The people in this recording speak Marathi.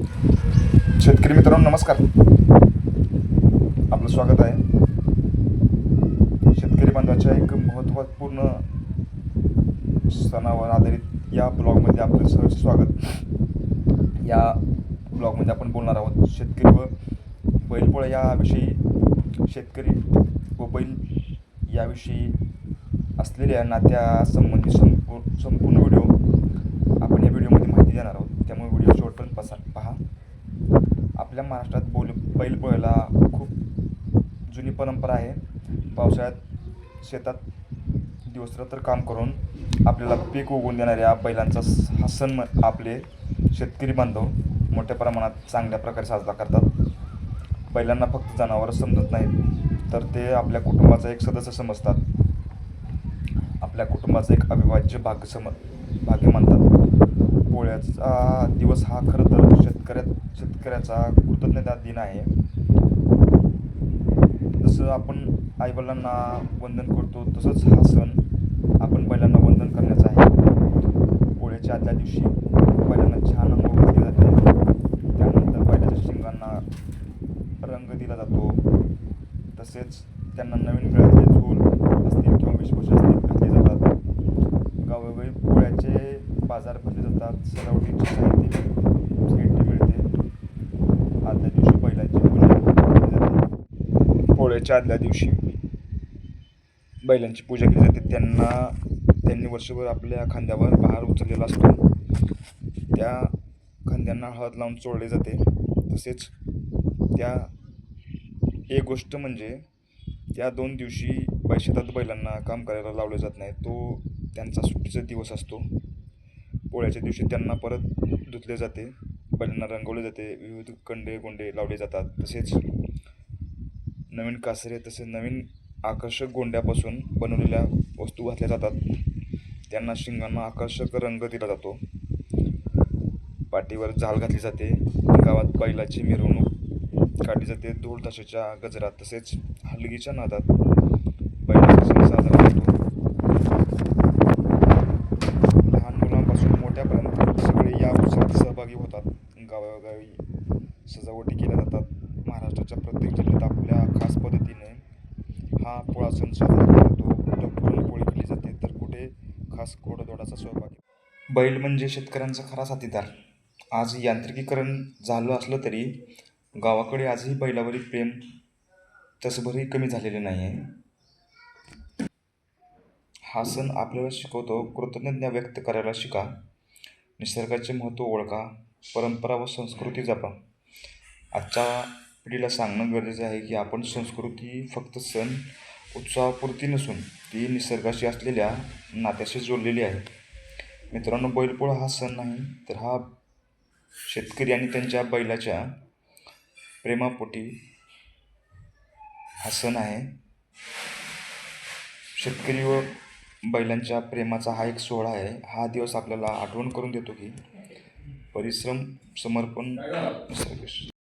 शेतकरी मित्रांनो नमस्कार. आपलं स्वागत आहे. शेतकरी बांधवाच्या एक महत्त्वपूर्ण सणावर आधारित या ब्लॉगमध्ये आपलं सहज स्वागत. या ब्लॉगमध्ये आपण बोलणार आहोत शेतकरी व बैलपोळा याविषयी. शेतकरी व बैल याविषयी असलेल्या नात्यासंबंधी संपूर्ण संपूर्ण व्हिडिओ आपण या व्हिडिओमध्ये माहिती देणार आहोत. त्यामुळे व्हिडिओ शेवटपर्यंत पसा पहा. आपल्या महाराष्ट्रात बोल बैलपोळ्याला खूप जुनी परंपरा आहे. पावसाळ्यात शेतात दिवसरात्र काम करून आपल्याला पीक उगवून देणाऱ्या बैलांचा स- हा सण आपले शेतकरी बांधव मोठ्या प्रमाणात चांगल्या प्रकारे साजरा करतात. बैलांना फक्त जनावरं समजत नाहीत तर ते आपल्या कुटुंबाचा एक सदस्य समजतात. आपल्या कुटुंबाचा एक अविभाज्य भाग सम भाग्य मानतात. पोळ्याचा दिवस हा खरं तर शेतकऱ्या शेतकऱ्याचा कृतज्ञता दिन आहे. जसं आपण आईवडिलांना वंदन करतो तसंच हा सण आपण बैलांना वंदन करण्याचा आहे. पोळ्याच्या आदल्या दिवशी बैलांना छान अंघोळ घातली जाते. त्यानंतर बैलाच्या शिंगांना रंग दिला जातो. तसेच त्यांना नवीन गळ्यातले झूल असतील किंवा वेशभूषा असतील घातले जातात. गावोगावी पोळ्याचे बाजार भरले जातात सजावटीचे साहित्य मिळते. आदल्या दिवशी बैलांची पूजा केली जाते पोळ्याच्या आदल्या दिवशी बैलांची पूजा केली जाते. त्यांना त्यांनी वर्षभर आपल्या खांद्यावर भार उचललेला असतो. त्या खांद्यांना हळद लावून चोळले जाते. तसेच त्या एक गोष्ट म्हणजे त्या दोन दिवशी शेतात बैलांना काम करायला लावलं जात नाही. तो त्यांचा सुट्टीचा दिवस असतो. पोळ्याच्या दिवशी त्यांना परत धुतले जाते बैलांना रंगवले जाते विविध कंडे गोंडे लावले जातात. तसेच नवीन कासरे तसेच नवीन आकर्षक गोंड्यापासून बनवलेल्या वस्तू घातल्या जातात. त्यांना शिंगांना आकर्षक रंग दिला जातो. पाठीवर झाल घातली जाते. गावात बैलाची मिरवणूक काढली जाते. ढोल ताशाच्या गजरात तसेच हलगीच्या नादात सजावटी केल्या जातात. महाराष्ट्राच्या प्रत्येक जिल्ह्यात आपल्या खास पद्धतीने हा पोळा सण साजरा केला जातो. कुठं पुरणपोळी केली जाते तर कुठे खास गोडधोडाचा स्वयंपाक बैल म्हणजे शेतकऱ्यांचा खरा साथीदार. आज यांत्रिकीकरण झालं असलं तरी गावाकडे आजही बैलावरील प्रेम तसभरही कमी झालेले नाही आहे हा सण आपल्याला शिकवतो कृतज्ञता व्यक्त करायला शिका. निसर्गाचे महत्त्व ओळखा परंपरा व संस्कृती जपा. आजच्या पिढीला सांगणं गरजेचं आहे की आपण संस्कृती फक्त सण उत्साहापुरती नसून ती निसर्गाशी असलेल्या नात्याशी जोडलेली आहे. मित्रांनो बैलपोळा हा सण नाही तर हा शेतकरी आणि त्यांच्या बैलाच्या प्रेमापोटी हा सण आहे. शेतकरी व बैलांच्या प्रेमाचा हा एक सोहळा आहे. हा दिवस आपल्याला आठवण करून देतो की परिश्रम समर्पण निसर्गाशी